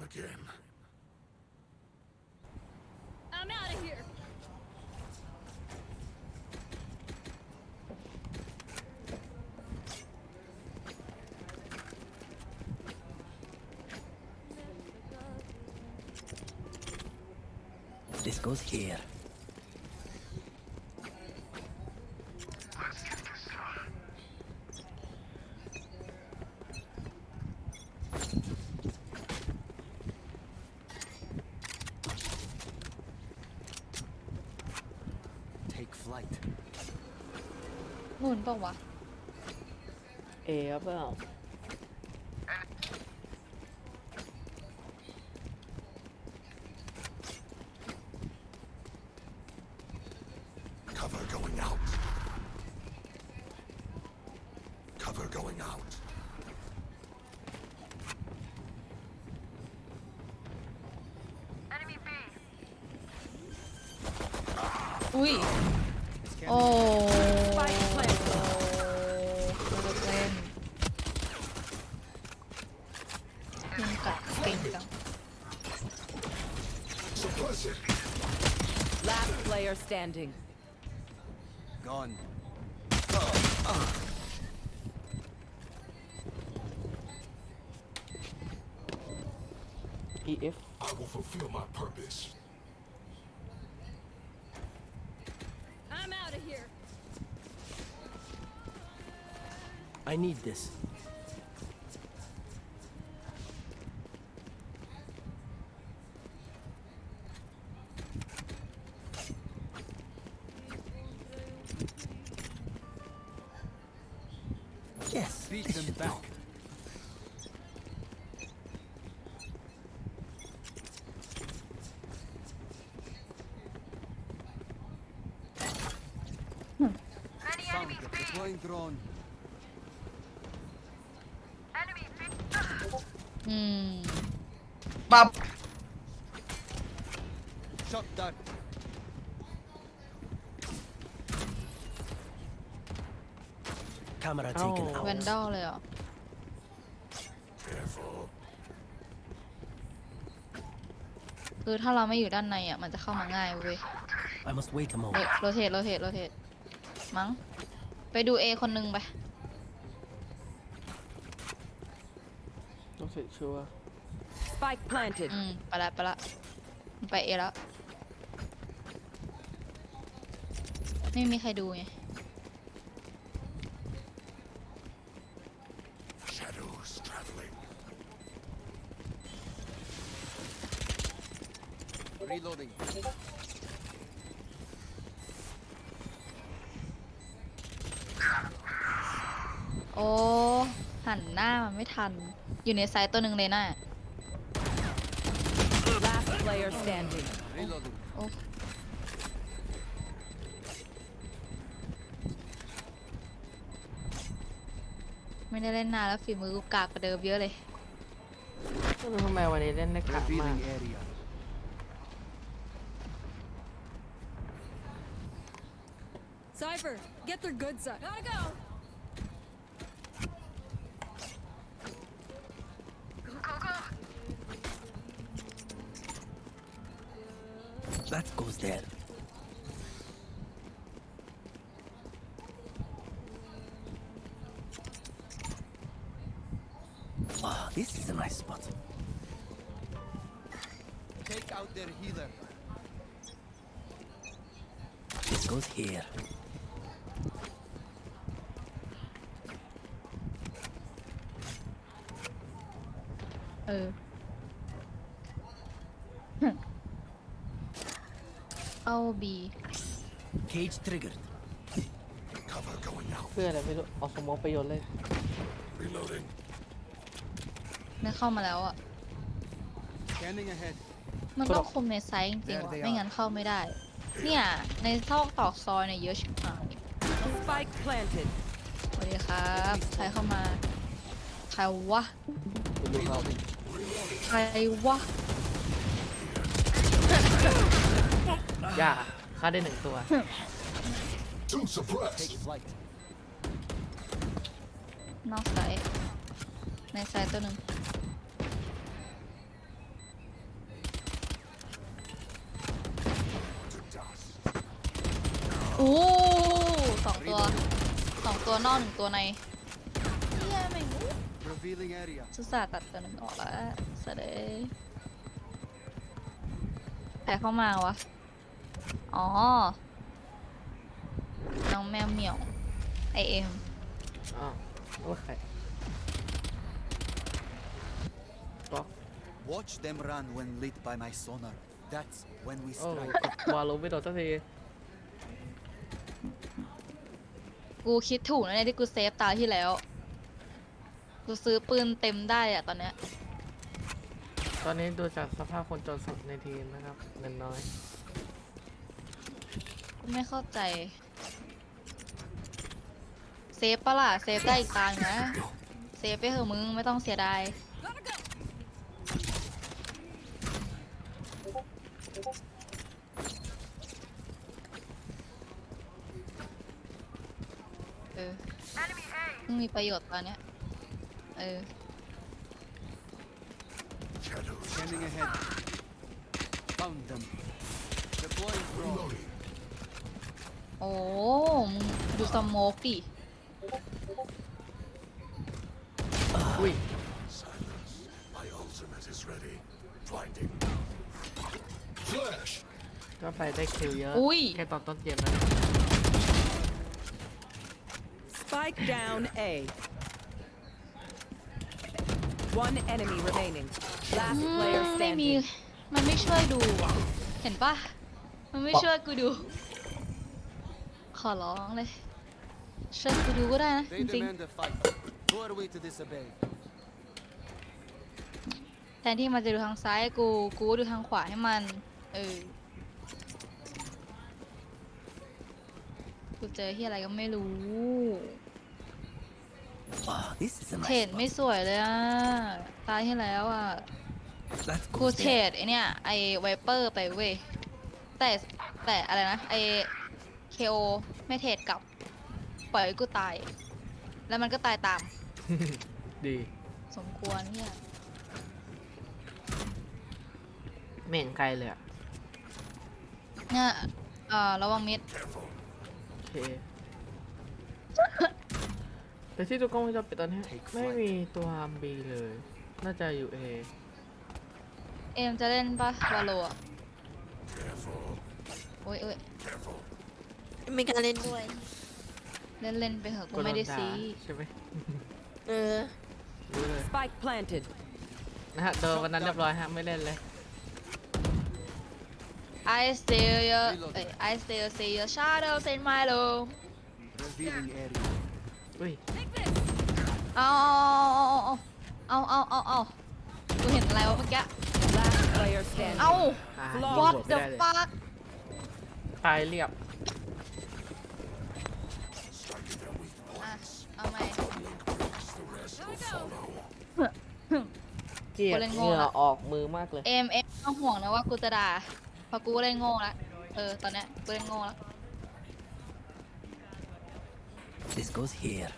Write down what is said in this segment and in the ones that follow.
them again. I'm out of here. This goes here. เอครับเปล่า Cover going out. Cover going out. Standing. Gone. EF I will fulfill my purpose. I'm out of here. I need this. Yes, beat them back. Many enemies B. Deploying drone. Enemy B. อืมปั๊บ Shot dart. Camera taken Oh. out. แวนดอลเลยเหรอ Careful. คือถ้าเราไม่อยู่ด้านในอะ มันจะเข้ามาง่ายเว้ย I must wait a เอ้ย moment. โรเทตโรเทตโรเทตมั้ง ไปดู A คนหนึงไป ต้องเสร็จชัวร์ Spike planted. อืม ไปละไปละ ไป A แล้ว ไม่มีใครดูไง Shadows traveling. Reloading. โอ้ หันหน้ามันไม่ทัน อยู่ในไซต์ตัวหนึ่งเลยน่ะ Last player standing. Reloading. โอ้ไม่ได้เล่นนานแล้วฝีมือกูกากกว่าเดิมเยอะเลย ไม่รู้ทำไมวันนี้เล่นได้กากมาก Revealing area. Cypher, get their goods side. Gotta go. เอาบี Cage triggered. Cover going out. เพื่ออะไรไม่รู้เอาสมองไปโยนเลย Reloading. ได้เข้ามาแล้วอะ Scanning ahead. มันต้องคุมในไซส์จริงๆว่ะไม่งั้นเข้าไม่ได้ เนี่ยในซอกตอกซอยเนี่ยเยอะชิบหาย Spike planted. สวัสดีครับใครเข้ามา ใครวะ Reloading. ใครวะ ย่าฆ่าได้หนึ่งตัวนอกสายในสายตัวหนึ่งโอ้สองตัวสองตัวนอกหนึ่งตัวในเฮียแม่งสุสาตัดตัวหนึ่งออกแล้วเสด็จแผลเข้ามาวะ อ๋อ น้องแมวเหมียวไอเอ็มอ้าวโอเคบล็อก Watch them run when lit by my sonar. That's when we โอ้ strike. วาโลไม่โดนสักทีกูคิดถูกนะเนี่ยที่กูเซฟตาที่แล้ว กูซื้อปืนเต็มได้อะตอนเนี้ย ตอนนี้ดูจากสภาพคนจนสุดในทีมนะครับเงินน้อยกู ไม่เข้าใจ เซฟปะล่ะ เซฟได้อีกตาหนึ่งนะ เซฟไปเถอะมึง ไม่ต้องเสียดาย เออมึงมีประโยชน์ตอนเนี้ย เออ Scanning ahead. Found them. Deploying drone. โอ้มึงดูสโมกดิอุ้ย silence. My ultimate is ready. Blinding. Flash. ก็ไปได้คิวเยอะอุ้ย แค่ตอนต้นเกมนะ Spike down A. One enemy remaining. Last อื player มไม่มี standing. มันไม่ช่วยดูอะเห็นปะมันไม่ช่วยกูดู ขอร้องเลยช่วยกูดูก็ได้นะ จ They ริง demand a fight. Who are we to disobey? ๆแทนที่มันจะดูทางซ้ายให้กู กูก็ดูทางขวาให้มัน เออ กูเจอที่อะไรก็ไม่รู้ Oh, this is a เทรดไม่สวยเลยอะ ตายที่แล้วอะ That กูเทรดไอเนี่ยไอไวเปอร์ไปเว้ยแต่แต่อะไรนะไอเค โอไม่เทรดกลับ ปล่อยให้กูตาย แล้วมันก็ตายตาม ดีสมควรเนี่ยไม่เห็นไกลเลยอะเนี่ยเอ่อระวังมิด Careful. โอเค แต่ที่ดูกล้องวงจรปิดตอนนี้ Take ไม่ flight มีตัวบีเลย น่าจะอยู่เอเอ็มจะเล่นปะวาโลอะ Careful. โอ้ยโอ้ย Careful. มีการเล่นด้วย เล่นเล่นไปเถอะกูโดนไม่ได้ด่าซีใช่ไหมเออ รู้เลย Spike planted. นะฮะโดนวันนั้นเรียบร้อยฮะไม่เล่นเลย I still your เอ้ย I still see your shadows in my room Revealing area. อุ้ยเอาเอาเอาเอาเอากูเห็นอะไรวะเมื่อกี้ Last player standing. เอ้าอ่า Flawless ยิง what หัวไม่ the ได้เลย fuck ตายเรียบ Striking their weak อะ points. เอาไหม The rest will follow. เกลียดกูเล่นเหโง่งื่อละออกมือมากเลย เอ็มเอ็มไม่ต้องห่วงนะว่ากูจะด่าเพราะกูเล่นโง่ละเออตอนเนี้ยกูเล่นโง่ละ This goes here.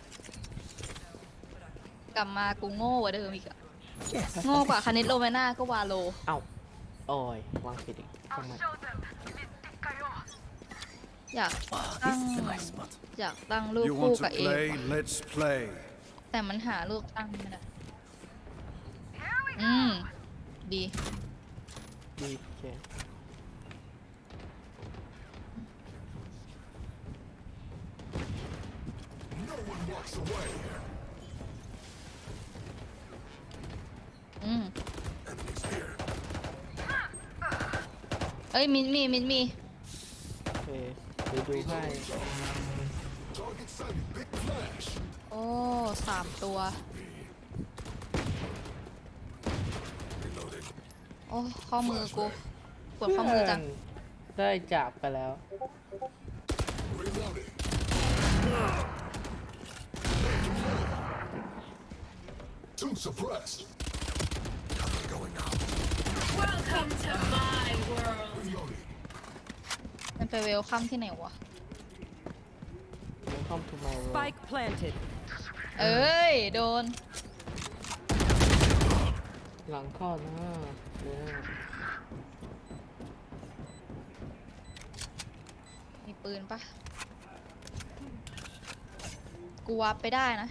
กลับมากูโง่กว่าเดิมอีกอะ Yes. โง่กว่าคณิตโลเมน่าก็วาโล เอ้าโอ้ยวางผิดอีกทำไมอยาก Oh, this this is is a a nice nice spot. อยากตั้งรูป You คู่ want กับ to เอ็ม play? Let's play. แต่มันหารูปตั้งไม่ได้อืม ดี ดีโอเค No one walks away. อืม Enemies here. เอ้ยมินมีมินมี โอเคเดี๋ยวดูให้ Target sighted. Big flash. โอ้สามตัว Reloading. โอ้ ข้อมือกูปวดข้อมือจัง ได้จับไปแล้ว Reloading. Two suppressed. Cover going out. Reloading. มันไปเวลคัมที่ไหนวะ Welcome to my world Spike planted. เอ้ย โดน หลังเข้อนะเนี่ยมีปืนปะกูวับไปได้นะ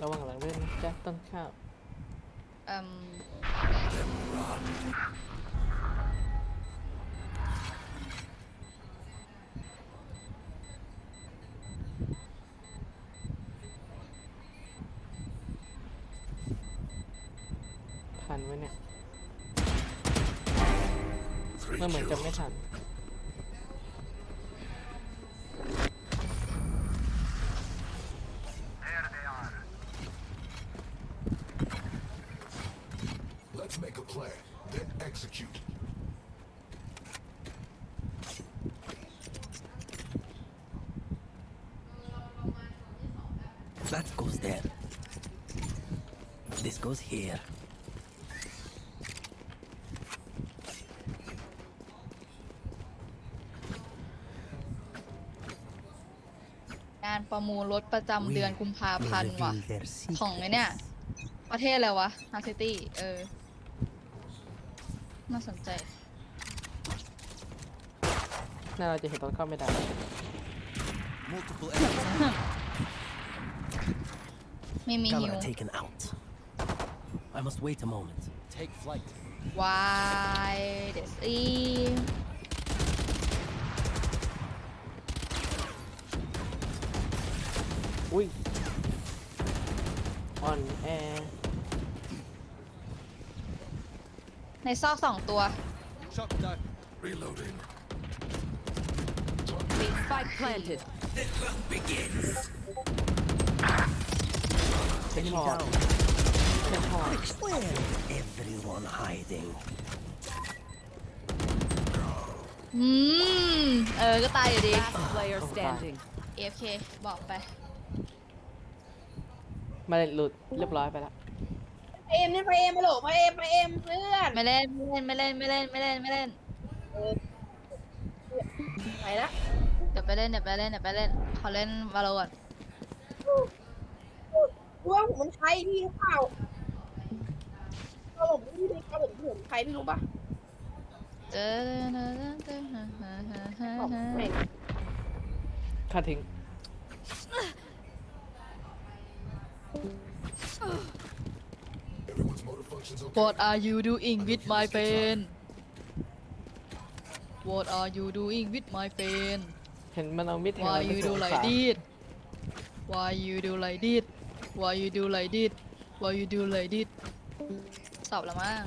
ระวังหลังเล่นนะแจ็คต้นข้าว เอ่มันไว้เนี่ยมันเหมือนจะไม่ทัน ประมูลรถประจำเดือนกุมภาพันธ์ว่ะ reveal their ของไอเนี่ย ประเทศอะไรวะฮาร์ซิตี้ เออ น่าสนใจ น่าเราจะเห็นตอนเข้าไม่ได้ Multiple enemies. ไม่มีฮิว Camera taken out. I must wait a moment. Take flight. วายเดส อีอุ้ยอ่อนแอในซอกสองตัว Shock dart. Reloading. Spike planted. เช็คพอร์ตเช็คพอร์ต Where is everyone hiding? อืม เออ ก็ตายอยู่ดี Last player standing. AFK บอกไป ไม่ได้หลุดเรียบร้อยไปแล้วเอ็มนี่ไปเอ็มไปโหลมาเอ็มมาเอ็มเพื่อนไม่เล่นไม่เล่นไม่เล่นไม่เล่นไม่เล่นไปละเดี๋ยวไปเล่นเดี๋ยวไปเล่นเดี๋ยวไปเล่นขอเล่นวาโลก่อนรู้ว่าผมมันใครพี่หรือเปล่าเอาผมพี่เลยเอาผมผมใครพี่รู้ปะเจอบอกแม่งค่าทิ้ง What are you doing with my pen What are you doing with my pen เห็นมันเอามิดแทง Why เรา you ไป do สง like สาร this Why you do like this Why you do like this Why you do like this สอบแล้วมั้ง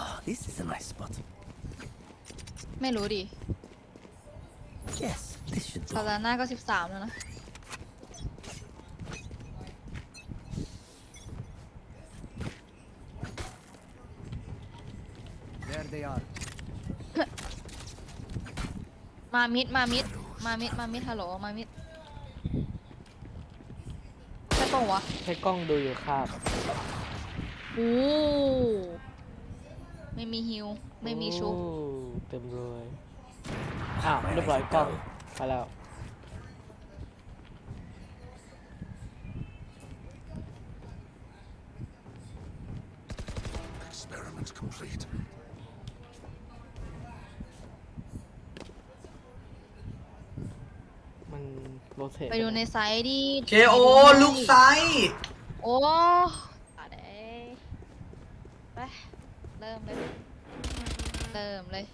Ah, this is a nice spot. ไม่รู้ดิ Yes, this should คา do. ราน่าก็ 13 แล้วนะ they are. มามิดมามิดมามิดมามิดฮัลโหลมามิดใช่ปะวะใช้กล้องดูอยู่ครับโอ้ไม่มีฮิวไม่มีชุบ โอ้เต็มเลยอ้าวเรียบร้อยกล้องไปแล้ว Experiment complete. โรเทตไปดูในไซต์ดิ เคโอลูกไซส์โอ้ตัดเอ้ยไป เริ่มเลย เริ่มเลย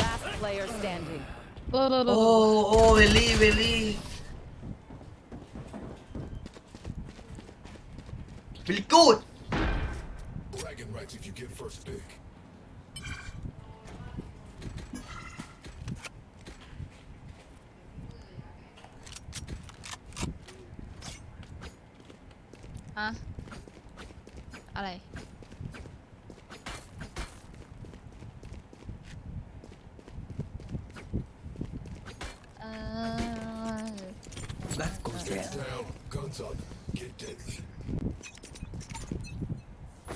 Last player standing. เบอร์เบอร์เบอโอ้ร์โอ้เวลลี่เวล down, guns up, get deadly.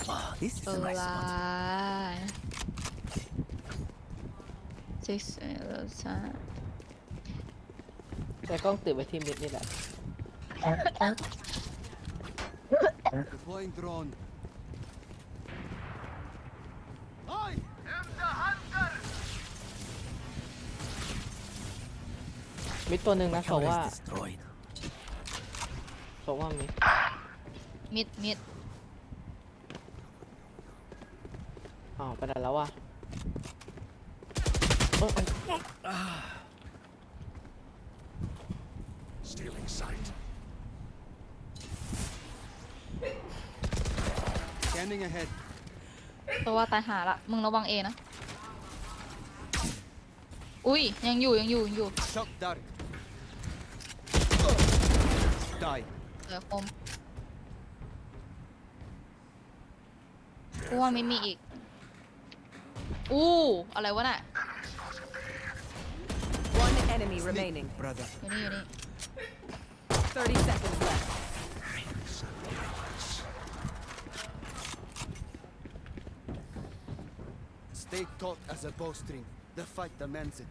Wow, this is a nice spot. Alright. Six minutes. แต่กล้องติดไว้ที่มิดนี่แหละ Deploying drone. I am the hunter. มิดตัวหนึ่งนะเขาว่า Camera is destroyed. โซว่ามิดมิดมิดอ้าวไปไหนแล้ววะเอ้ยเอ้ย Stealing sight. Scanning ahead. ตัวว่าตายหาละ มึงระวังเอนะ อุ้ย ยังอยู่ยังอยู่ยังอยู่ Shock dart. Die. เหลือคมกูว่ามิดมีอีก อู้ อะไรวะน่ะ One enemy remaining. Brother. อยู่นี่อยู่นี่ 30 seconds left. Stay taut as a bowstring. The fight demands it.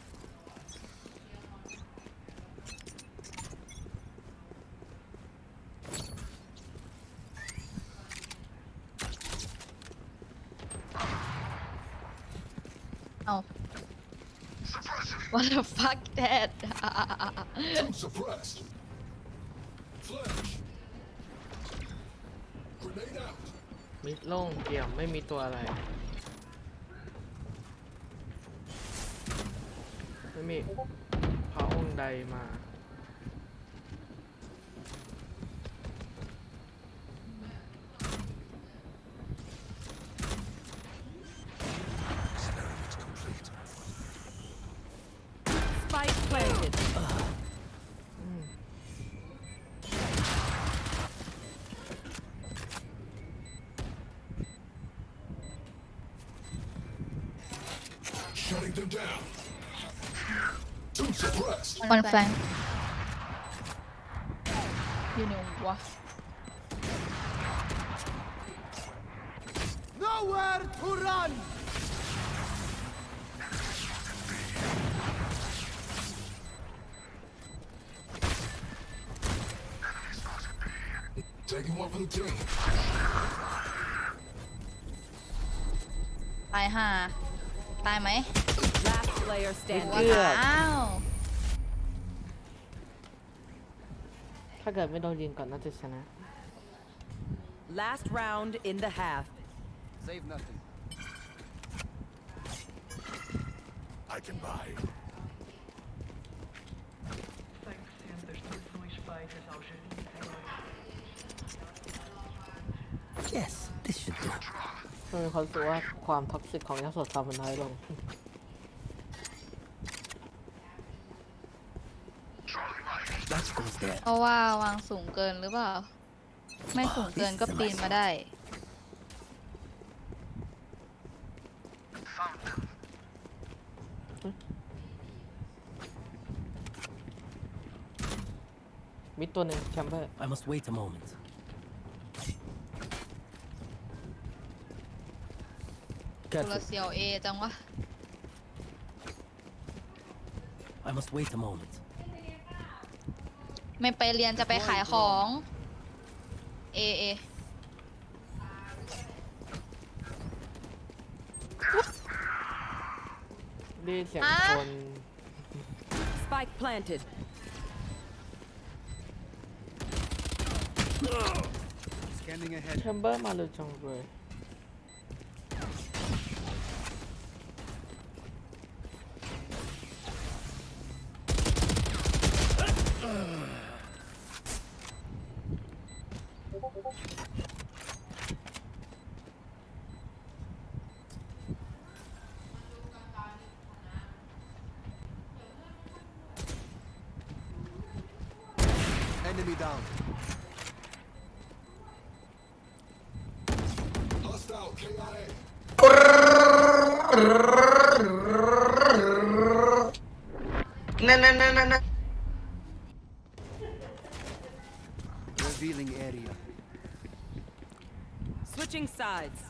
What the fuck that Two suppressed. Flash. Grenade out. มิดโล่งเกี่ยมไม่มีตัวอะไร ไม่มีพระองค์ใดมา suppressed. วันแฟงอยู่ไหนวะ Nowhere to run! Taking one for the team. ตายห่า ตายไหม Last player ว่า standing. อ้าว ถ้าเกิดไม่โดนยิงก่อนน่าจะชนะ Last round in the half. Save nothing. I can buy. Yes, this should do. มันมีความรู้สึกว่าความท็อกซิกของยาสดทำมันน้อยลง That goes there. เพราะว่าวางสูงเกินหรือเปล่า ไม่สูงเกินก็ปีนมาได้ มิดตัวหนึ่งแชมเบอร์ I must wait a moment. ตัว Careful. เซียวเอจังวะ I must wait a moment. ไม่ไปเรียนจะไปขายของ เอเอได้ยินเสียงอะคน Spike planted. Scanning ahead. แชมเบอร์มาเลยจังเลย Enemy down. Hostile KIA. นั่นนั่นนั่นนั่น Revealing area. Switching Switching sides.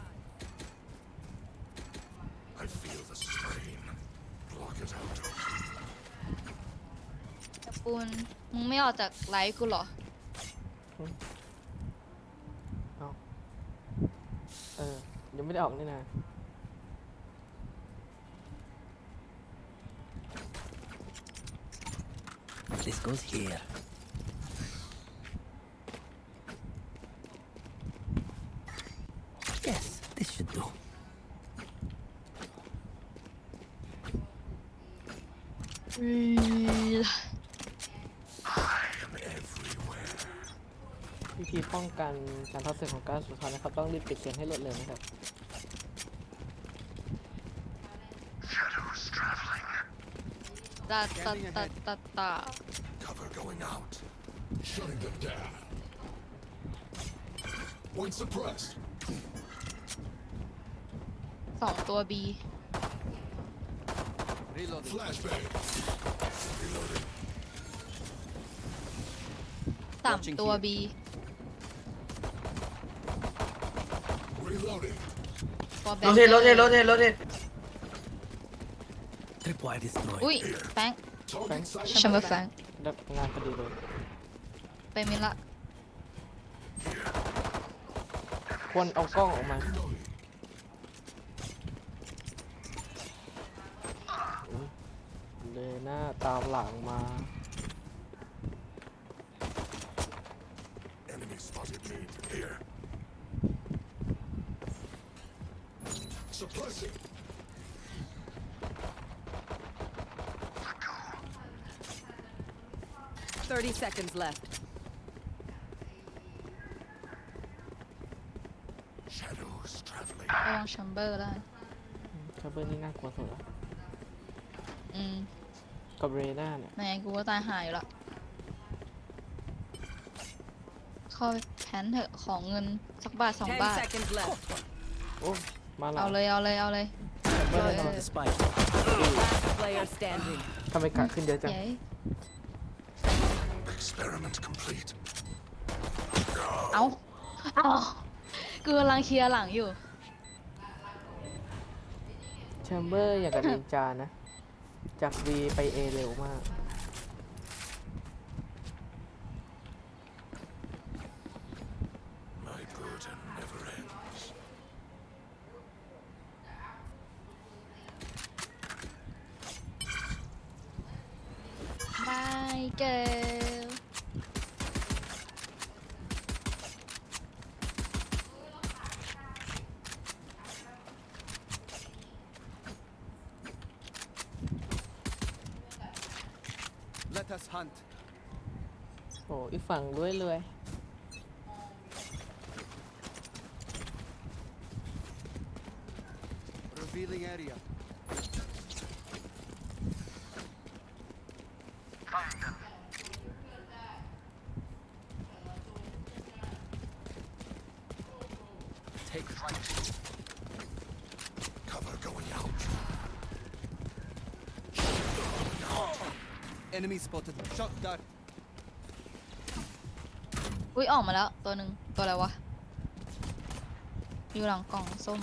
I feel the strain. Block it out. ปูนมึงไม่ ออกจากไลฟ์กูเหรอเอาเออยังไม่ได้ออกนี่นะ This goes here. Yes, this should do. วิธี ป้องกันการทับเส้นของการสุดท้ายนะครับ ต้องรีบปิดเสียงให้รวดเร็วนะครับ ตาตาตาตาตา Cover going out. Shutting them down. Point suppressed. สองตัว B Flashbang. Reloading. สามตัว B Reloading. ตัวแบ โรเทตโรเทตโรเทตโรเทต Tripwire destroyed. อุ้ยแฟง Target sight. แชมเบอร์แฟงรับงานพอดีเลยไปมิละควรเอากล้องออกมา Reloading. เลยหน้าตามหลังมา Enemy spotted me. Here. Suppressing. Thirty seconds left. Shadows traveling. ระวังแชมเบอร์ได้คาเบอร์นี่น่ากลัวสุดละอืมกับเรน่าเนี่ยไหนกูก็ตายหายอยู่ละเข้าไปแผนเถอะของเงินสักบาทสอง Ten บาท seconds left. โอ้มาหลัเอางเลยเอาเลยเอาเลยคาเบอร์เอเลยอ The spike. Last player standing. ทำไมกะขึ้นเยอะจัง เย้ Experiment complete. เอาเอากูกำลังเคลียร์หลังอยู่ แชมเบอร์อย่างกับนินจานะ จาก V ไป A เร็วมาก Let us hunt. โอ้อีกฝั่งด้วยเลย Revealing area. Enemy spotted. Shot that. อุ้ยออกมาแล้ว ตัวหนึ่งตัวอะไรวะ อยู่หลังกล่องส้ม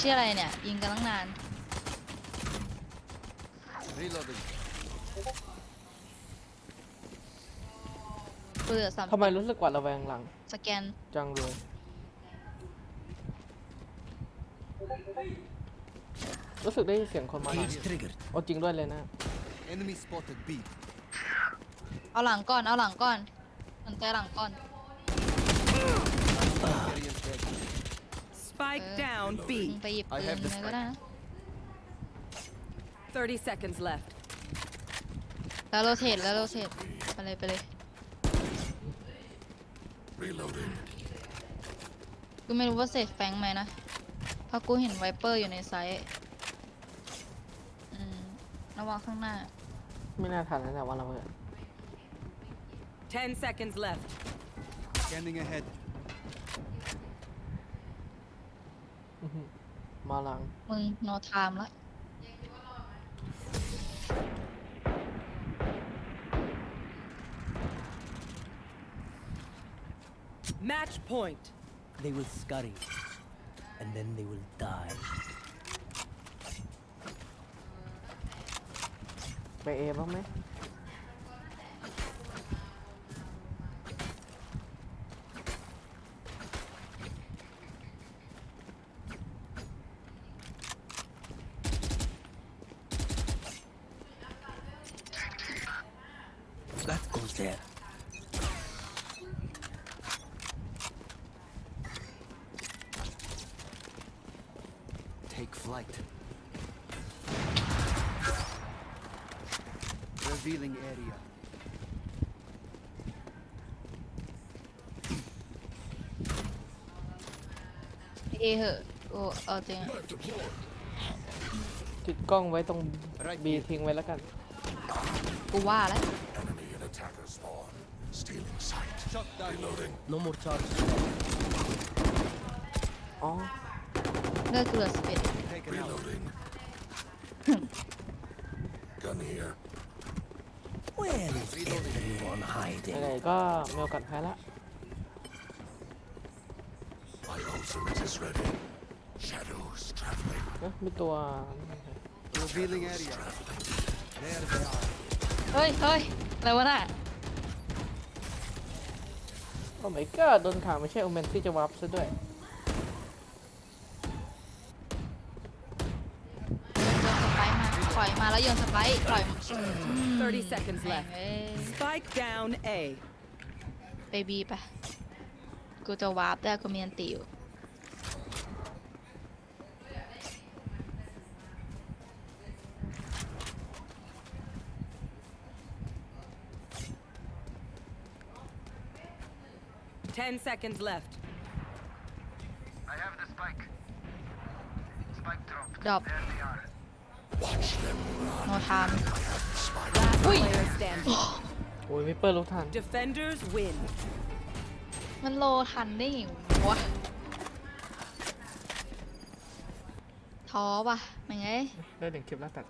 ชื่ออะไรเนี่ย ยิงกันตั้งนาน Reloading. เบื่อสามทำไมรู้สึกหวาดระแวงหลัง สแกน จังเลย รู้สึกได้ยินเสียงคนมาหลัง Cage triggered. โอ้จริงด้วยเลยนะ Enemy spotted B. เอาหลังก่อน เอาหลังก่อนสนใจหลังก่อน Variant dead. Spike Uh, down มึง B. ไปหยิบ I ปืน have the เลยก็ได้นะ Thirty seconds left. แล้วโรเทตแล้วโรเทตไปเลยไปเลย Reloading. กูไม่รู้ว่าเศษแฟงไหมนะเพราะกูเห็นไวเปอร์อยู่ในไซต์อืม ระวังข้างหน้า ไม่น่าทันแล้วแต่ว่าเราเปิด Ten seconds left. Scanning ahead. อื้อหือมาหลังมึง no time ละ Match point. They will scurry, and then they will die. เอบ้างไหม That goes there. Take flight. Revealing area. เอเหอะโอ้เอาจริงอะ Knife deployed. ติดกล้องไว้ตรงบีทิ้งไว้แล้วกัน กูว่าแล้ว Enemy and attacker spawn. Stealing sight. Reloading. No more charges. อ๋อ เลือดกูเหลือสิบเอ็ด Taken out. Reloading. Gun here. Where is everyone ไหน hiding? ๆก็มีโอกาสแพ้ละ My ultimate is ready. Shadows traveling. เอ๊ะมีตัว Revealing area. There they are. เฮ้ยเฮ้ยอะไรวะน่ะโอ้ my god โดนข่าวไม่ใช่โอเมนที่จะวับซะด้วยโยนสไปร์มาปล่อยมาแล้วโยนสไปร์ปล่อย30 seconds แม่ง left. เอ้ย Spike down A. ไปบีไปกูจะวาร์ปได้กูมีอันติอยู่10 seconds left. ดรอป Watch them run. โนทาม Last Ui. player standing. โอ้ยวิปเปอร์ลุกทัน Defenders win. มันโลทันได้ไงวะท้อป่ะมันไงได้หนึ่งคลิปแล้วตัด